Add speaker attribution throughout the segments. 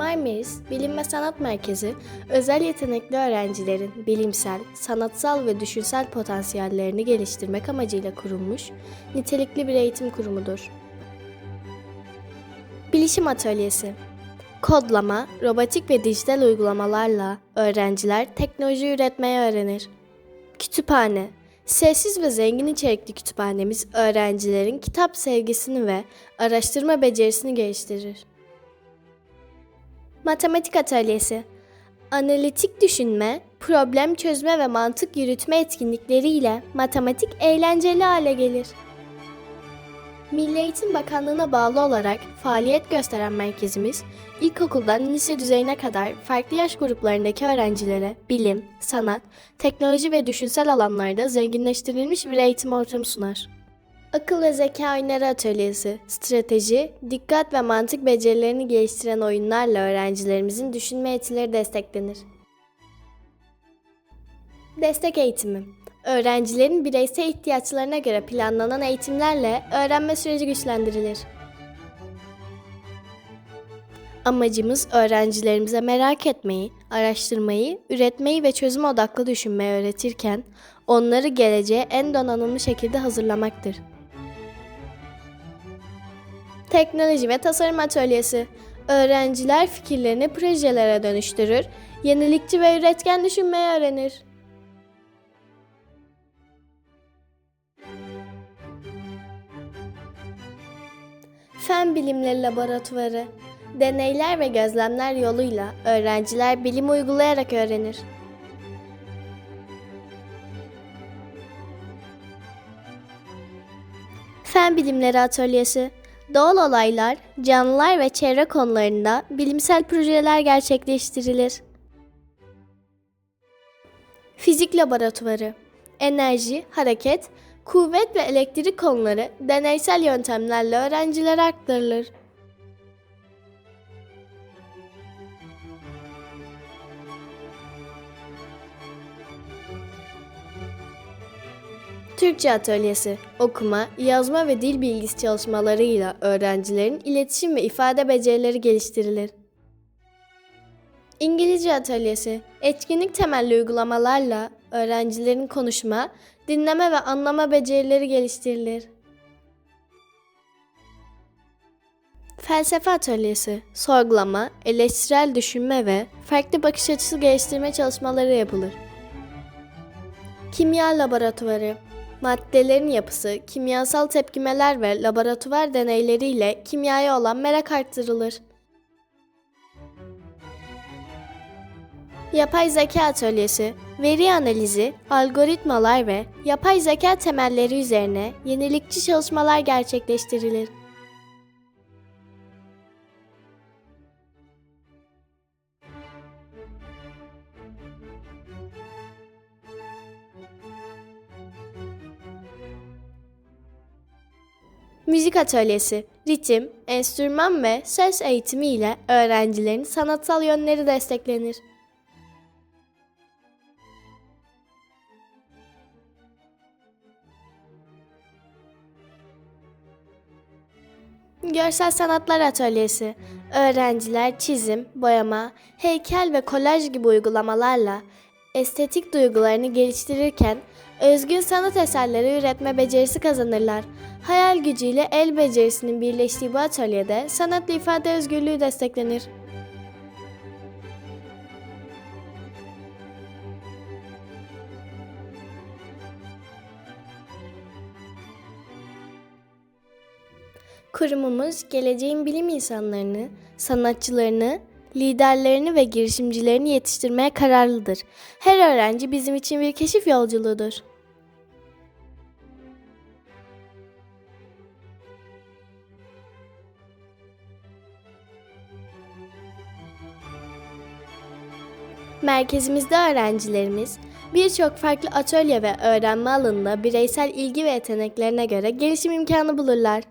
Speaker 1: Marmaris Bilim ve Sanat Merkezi, özel yetenekli öğrencilerin bilimsel, sanatsal ve düşünsel potansiyellerini geliştirmek amacıyla kurulmuş nitelikli bir eğitim kurumudur. Bilişim Atölyesi Kodlama, robotik ve dijital uygulamalarla öğrenciler teknoloji üretmeyi öğrenir. Kütüphane Sessiz ve zengin içerikli kütüphanemiz öğrencilerin kitap sevgisini ve araştırma becerisini geliştirir. Matematik atölyesi. Analitik düşünme, problem çözme ve mantık yürütme etkinlikleriyle matematik eğlenceli hale gelir. Milli Eğitim Bakanlığı'na bağlı olarak faaliyet gösteren merkezimiz, ilkokuldan lise düzeyine kadar farklı yaş gruplarındaki öğrencilere bilim, sanat, teknoloji ve düşünsel alanlarda zenginleştirilmiş bir eğitim ortamı sunar. Akıl ve zeka oyunları atölyesi, strateji, dikkat ve mantık becerilerini geliştiren oyunlarla öğrencilerimizin düşünme yetileri desteklenir. Destek eğitimi Öğrencilerin bireysel ihtiyaçlarına göre planlanan eğitimlerle öğrenme süreci güçlendirilir. Amacımız öğrencilerimize merak etmeyi, araştırmayı, üretmeyi ve çözüm odaklı düşünmeyi öğretirken onları geleceğe en donanımlı şekilde hazırlamaktır. Teknoloji ve Tasarım Atölyesi Öğrenciler fikirlerini projelere dönüştürür, yenilikçi ve üretken düşünmeyi öğrenir. Fen Bilimleri Laboratuvarı Deneyler ve gözlemler yoluyla öğrenciler bilim uygulayarak öğrenir. Fen Bilimleri Atölyesi Doğal olaylar, canlılar ve çevre konularında bilimsel projeler gerçekleştirilir. Fizik Laboratuvarı Enerji, hareket, kuvvet ve elektrik konuları deneysel yöntemlerle öğrencilere aktarılır. Türkçe Atölyesi okuma, yazma ve dil bilgisi çalışmalarıyla öğrencilerin iletişim ve ifade becerileri geliştirilir. İngilizce Atölyesi etkinlik temelli uygulamalarla öğrencilerin konuşma, dinleme ve anlama becerileri geliştirilir. Felsefe Atölyesi sorgulama, eleştirel düşünme ve farklı bakış açısı geliştirme çalışmaları yapılır. Kimya Laboratuvarı Maddelerin yapısı, kimyasal tepkimeler ve laboratuvar deneyleriyle kimyaya olan merak arttırılır. Yapay Zeka Atölyesi, veri analizi, algoritmalar ve yapay zeka temelleri üzerine yenilikçi çalışmalar gerçekleştirilir. Müzik atölyesi, ritim, enstrüman ve ses eğitimi ile öğrencilerin sanatsal yönleri desteklenir. Görsel Sanatlar Atölyesi Öğrenciler çizim, boyama, heykel ve kolaj gibi uygulamalarla estetik duygularını geliştirirken özgün sanat eserleri üretme becerisi kazanırlar. Hayal gücüyle el becerisinin birleştiği bu atölyede sanatla ifade özgürlüğü desteklenir. Kurumumuz geleceğin bilim insanlarını, sanatçılarını, liderlerini ve girişimcilerini yetiştirmeye kararlıdır. Her öğrenci bizim için bir keşif yolculuğudur. Merkezimizde öğrencilerimiz birçok farklı atölye ve öğrenme alanında bireysel ilgi ve yeteneklerine göre gelişim imkanı bulurlar.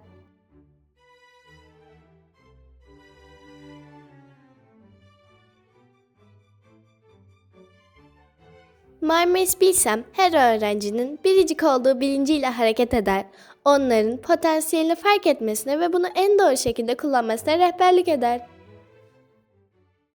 Speaker 1: Marmaris Bilsem her öğrencinin biricik olduğu bilinciyle hareket eder. Onların potansiyelini fark etmesine ve bunu en doğru şekilde kullanmasına rehberlik eder.